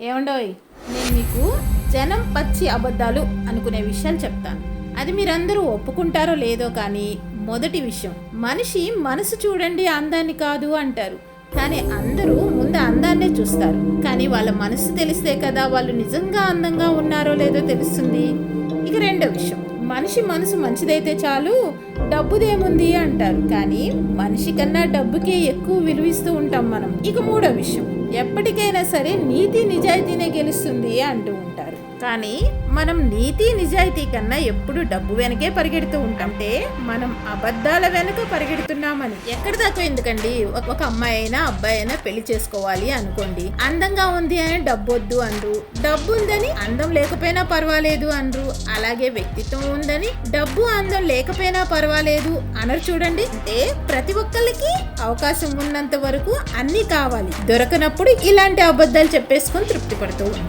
ఏమండోయ్? నేను మీకు జనం పచ్చి అబద్ధాలు అనుకునే విషయాలు చెప్తాను. అది మీరందరూ ఒప్పుకుంటారో లేదో కానీ మొదటి విషయం మనిషి మనసు చూడండి అందాన్ని కాదు అంటారు. కానీ అందరూ ముందు అందాన్నే చూస్తారు. కానీ వాళ్ళ మనసు తెలిస్తే కదా వాళ్ళు నిజంగా అందంగా ఉన్నారో లేదో తెలుస్తుంది. ఇక రెండో విషయం మనిషి మనసు మంచిదైతే చాలు డబ్బుదేముంది అంటారు. కానీ మనిషి కన్నా డబ్బుకే ఎక్కువ విలువిస్తూ ఉంటాం మనం. ఇక మూడో విషయం ఎప్పటికైనా సరే నీతి నిజాయితీనే గెలుస్తుంది అంటూ ఉంటారు. కానీ మనం నీతి నిజాయితీ కన్నా ఎప్పుడు డబ్బు వెనకే పరిగెడుతూ ఉంటామంటే మనం అబద్ధాల వెనక పరిగెడుతున్నామని. ఎక్కడ దాకా ఎందుకండి? ఒక- అమ్మాయి అయినా అబ్బాయి అయినా పెళ్ళి చేసుకోవాలి అనుకోండి. అందంగా ఉంది అని డబ్బు వద్దు అనరు డబ్బు ఉందని అందం లేకపోయినా పర్వాలేదు అనరు అలాగే వ్యక్తిత్వం ఉందని డబ్బు అందం లేకపోయినా పర్వాలేదు అనరు చూడండి. అంటే ప్రతి ఒక్కరికి అవకాశం ఉన్నంత వరకు అన్నీ కావాలి. దొరకనప్పుడు ఇలాంటి అబద్ధాలు చెప్పేసుకొని తృప్తి పడుతూ ఉంటాం.